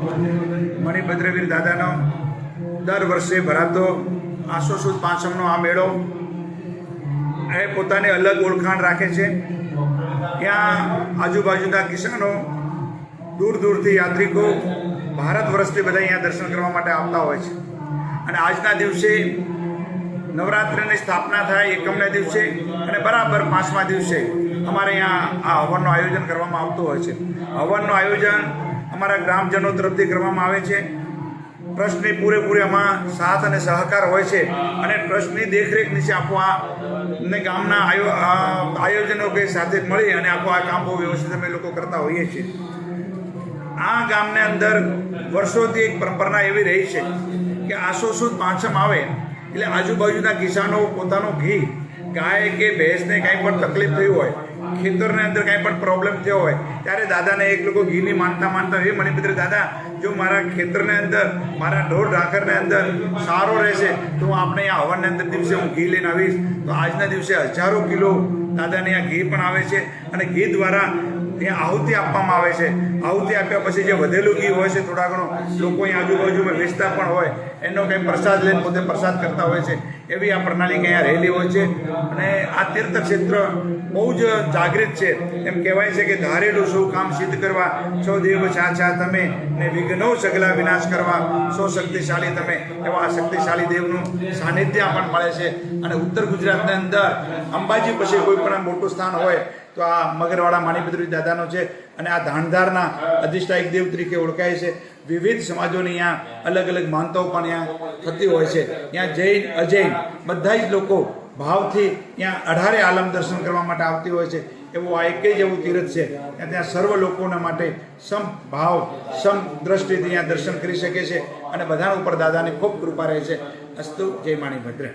મણિભદ્રવીર દાદાનો દર વર્ષે ભરાતો આસો સુદ પાંચમનો આ મેળો એ પોતાની અલગ ઓળખાણ રાખે છે. ત્યાં આજુબાજુના કિસાનો દૂર દૂરથી યાત્રિકો ભારત વર્ષથી બધા અહીંયા દર્શન કરવા માટે આવતા હોય છે. અને આજના દિવસે નવરાત્રિની સ્થાપના થાય એકમના દિવસે અને બરાબર પાંચમા દિવસે અમારે અહીંયા આ હવનનું આયોજન કરવામાં આવતું હોય છે. હવનનું આયોજન અમારા ગ્રામજનો તરફથી કરવામાં આવે છે. ટ્રસ્ટની પૂરેપૂરી આમાં સાથ અને સહકાર હોય છે અને ટ્રસ્ટની દેખરેખ નીચે આખું આ ગામના આયો આયોજનો કે સાથે મળી અને આખું આ કામ બહુ વ્યવસ્થિત અમે લોકો કરતા હોઈએ છીએ. આ ગામને અંદર વર્ષોથી એક પરંપરા એવી રહી છે કે આસો સુદ પાંચમ આવે એટલે આજુબાજુના કિસાનો પોતાનું ઘી, ગાય કે ભેંસને કાંઈ પણ તકલીફ થઈ હોય ખેતરને અંદર કાંઈ પણ પ્રોબ્લેમ થયો હોય, ત્યારે દાદાને એક લોકો ઘીની માનતા માનતા એ મણિપુત્ર દાદા, જો મારા ખેતરને અંદર, મારા ઢોર ઢાકરને અંદર સારો રહેશે, તો હું આપણે અહીંયા હવનની અંદર દિવસે હું ઘી લઈને આવીશ. તો આજના દિવસે હજારો કિલો દાદાને આ ઘી પણ આવે છે અને ઘી દ્વારા ત્યાં આહુતિ આપવામાં આવે છે. આહુતિ આપ્યા પછી જે વધેલું ઘી હોય છે, થોડા ઘણો, લોકો અહીં આજુબાજુમાં વેચતા પણ હોય. એનો કંઈ પ્રસાદ લઈને પોતે પ્રસાદ કરતા હોય છે, એવી આ પ્રણાલી કંઈ રહેલી હોય છે. અને આ તીર્થ ક્ષેત્ર બહુ જ જાગૃત છે. એમ કહેવાય છે કે ધારેલું સૌ કામ સિદ્ધ કરવા, સૌ દેવ છાછા તમે, ને વિઘ્નો સગલા વિનાશ કરવા, સૌ શક્તિશાળી તમે, એવા આ શક્તિશાળી દેવનું સાનિધ્ય પણ મળે છે. અને ઉત્તર ગુજરાતની અંદર અંબાજી પછી કોઈ પણ મોટું સ્થાન હોય, તો આ મગરવાડા માણીપદ્રી દાદાનો છે અને આ ધાણધારના અધિષ્ઠાયક દેવ તરીકે ઓળખાય છે. વિવિધ સમાજોની અહીંયા અલગ અલગ માનતાઓ પણ અહીંયા થતી હોય છે. ત્યાં જૈન, અજૈન બધા જ લોકો ભાવથી ત્યાં અઢારે આલમ દર્શન કરવા માટે આવતી હોય છે. એવું આ એક જ એવું તીર્થ છે. ત્યાં સર્વ લોકોના માટે સમ ભાવ, સમ દ્રષ્ટિથી અહીંયા દર્શન કરી શકે છે અને બધાના ઉપર દાદાની ખૂબ કૃપા રહે છે. અસ્તુ, જય માણીભદ્ર